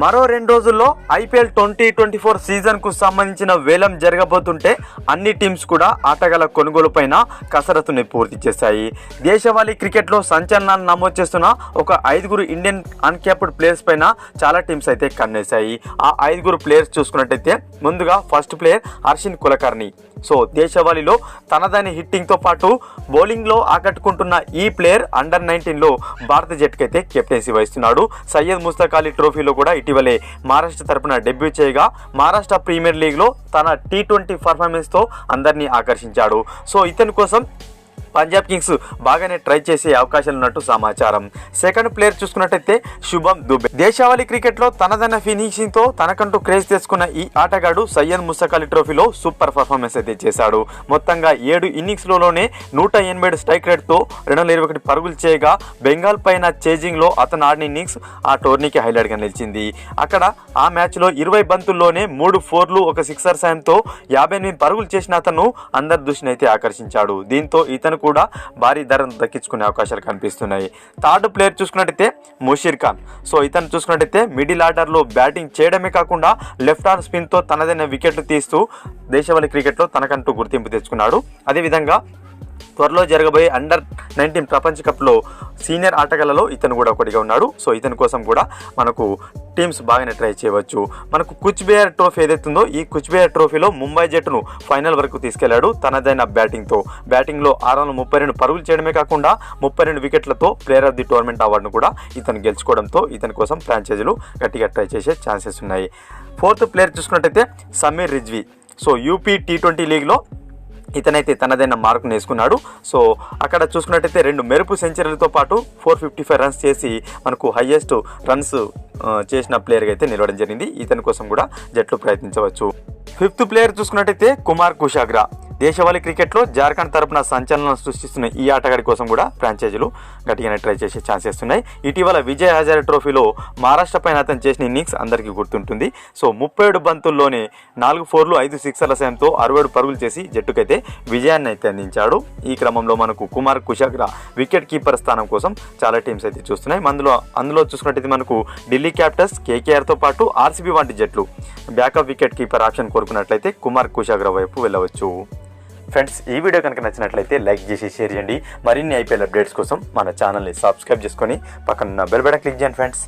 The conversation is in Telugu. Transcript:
మరో రెండు రోజుల్లో ఐపీఎల్ ట్వంటీ ట్వంటీ ఫోర్ సీజన్కు సంబంధించిన వేలం జరగబోతుంటే అన్ని టీమ్స్ కూడా ఆటగాళ్ళ కొనుగోలు పైన కసరత్తుని పూర్తి చేశాయి. దేశవాళీ క్రికెట్లో సంచలనాలు నమోదు చేస్తున్న ఒక ఐదుగురు ఇండియన్ అన్క్యాప్డ్ ప్లేయర్స్ పైన చాలా టీమ్స్ అయితే కన్నేశాయి. ఆ ఐదుగురు ప్లేయర్స్ చూసుకున్నట్టయితే ముందుగా first player Harshin Kulkarni. So దేశవాళీలో తనదైన హిట్టింగ్తో పాటు బౌలింగ్లో ఆకట్టుకుంటున్న ఈ ప్లేయర్ అండర్ నైన్టీన్లో భారత జట్టుకైతే కెప్టెన్సీ వహిస్తున్నాడు. సయ్యద్ ముస్తక్ అలీ ట్రోఫీలో కూడా ఇటీవలే మహారాష్ట్ర తరపున డెబ్యూ చేయగా మహారాష్ట్ర ప్రీమియర్ లీగ్లో తన టీ ట్వంటీ పర్ఫార్మెన్స్తో అందరినీ ఆకర్షించాడు. సో ఇతని కోసం పంజాబ్ కింగ్స్ బాగానే ట్రై చేసే అవకాశాలు ఉన్నట్టు సమాచారం. సెకండ్ ప్లేయర్ చూసుకున్నట్టయితే శుభం దుబే. దేశావళి క్రికెట్లో తనదైన ఫినిషింగ్తో తనకంటూ క్రేజ్ తెచ్చుకున్న ఈ ఆటగాడు సయ్యద్ ముస్తక్ అలీ ట్రోఫీలో సూపర్ పర్ఫార్మెన్స్ అయితే చేశాడు. మొత్తంగా ఏడు ఇన్నింగ్స్లోనే నూట ఎనభై ఏడు స్ట్రైక్ రేట్తో రెండు వందల ఇరవై ఒకటి పరుగులు చేయగా బెంగాల్ పైన చేజింగ్లో అతను ఆడిన ఇన్నింగ్స్ ఆ టోర్నీకి హైలైట్గా నిలిచింది. అక్కడ ఆ మ్యాచ్లో ఇరవై బంతుల్లోనే మూడు ఫోర్లు ఒక సిక్సర్ సాయంతో యాభై ఎనిమిది పరుగులు చేసిన అతను అందరి దృష్టిని అయితే ఆకర్షించాడు. దీంతో ఇతను కూడా భారీ ధరను దక్కించుకునే అవకాశాలు కనిపిస్తున్నాయి. థర్డ్ ప్లేయర్ చూసుకున్నట్టయితే ముషీర్ ఖాన్. సో ఇతను చూసుకున్నట్టయితే మిడిల్ ఆర్డర్లో బ్యాటింగ్ చేయడమే కాకుండా లెఫ్ట్ ఆర్మ్ స్పిన్తో తనదైన వికెట్లు తీస్తూ దేశవాళీ క్రికెట్లో తనకంటూ గుర్తింపు తెచ్చుకున్నాడు. అదేవిధంగా త్వరలో జరగబోయే అండర్ నైన్టీన్ ప్రపంచ కప్లో సీనియర్ ఆటగాళ్ళలో ఇతను కూడా ఒకటిగా ఉన్నాడు. సో ఇతని కోసం కూడా మనకు టీమ్స్ బాగానే ట్రై చేయవచ్చు. మనకు కుచ్బేయర్ ట్రోఫీ ఏదైతుందో ఈ కుచ్బేయర్ ట్రోఫీలో ముంబై జట్టును ఫైనల్ వరకు తీసుకెళ్ళాడు తనదైన బ్యాటింగ్తో. బ్యాటింగ్లో ఆరు వందల ముప్పై రెండు పరుగులు చేయడమే కాకుండా ముప్పై రెండు వికెట్లతో ప్లేయర్ ఆఫ్ ది టోర్నమెంట్ అవార్డును కూడా ఇతను గెలుచుకోవడంతో ఇతని కోసం ఫ్రాంచైజీలు గట్టిగా ట్రై చేసే ఛాన్సెస్ ఉన్నాయి. ఫోర్త్ ప్లేయర్ చూసుకున్నట్టయితే Sameer Rizvi. So UP T twenty లీగ్లో ఇతనైతే తనదైన మార్కును వేసుకున్నాడు సో అక్కడ చూసుకున్నట్టయితే రెండు మెరుపు సెంచరీలతో పాటు ఫోర్ ఫిఫ్టీ ఫైవ్ రన్స్ చేసి మనకు హయ్యెస్ట్ రన్స్ చేసిన ప్లేయర్గా అయితే నిలవడం జరిగింది. ఇతని కోసం కూడా జట్లు ప్రయత్నించవచ్చు. ఫిఫ్త్ ప్లేయర్ చూసుకున్నట్టయితే కుమార్ కుషాగ్రా. దేశవాళీ క్రికెట్లో జార్ఖండ్ తరపున సంచలనం సృష్టిస్తున్న ఈ ఆటగాడి కోసం కూడా ఫ్రాంచైజీలు గట్టిగానే ట్రై చేసే ఛాన్సెస్ ఉన్నాయి. ఇటీవల విజయ్ హజారే ట్రోఫీలో మహారాష్ట్ర పైన అతను చేసిన ఇన్నింగ్స్ అందరికీ గుర్తుంటుంది. సో ముప్పై ఏడు బంతుల్లోనే నాలుగు ఫోర్లు ఐదు సిక్సర్ల సాయంతో అరవై ఏడు పరుగులు చేసి జట్టుకైతే విజయాన్ని అయితే అందించాడు. ఈ క్రమంలో మనకు కుమార్ కుషాగ్రా వికెట్ కీపర్ స్థానం కోసం చాలా టీమ్స్ అయితే చూస్తున్నాయి. అందులో అందులో చూసుకున్నట్టయితే మనకు ఢిల్లీ క్యాపిటల్స్ కేకేఆర్తో పాటు ఆర్సీబీ వంటి జట్లు బ్యాకప్ వికెట్ కీపర్ ఆప్షన్ కోరుకున్నట్లయితే కుమార్ కుషాగ్రా వైపు వెళ్ళవచ్చు. ఫ్రెండ్స్ ఈ వీడియో కనుక నచ్చినట్లయితే లైక్ చేసి షేర్ చేయండి. మరిన్ని ఐపీఎల్ అప్డేట్స్ కోసం మన ఛానల్ని సబ్స్క్రైబ్ చేసుకొని పక్కన బెల్ బటన్ క్లిక్ చేయండి ఫ్రెండ్స్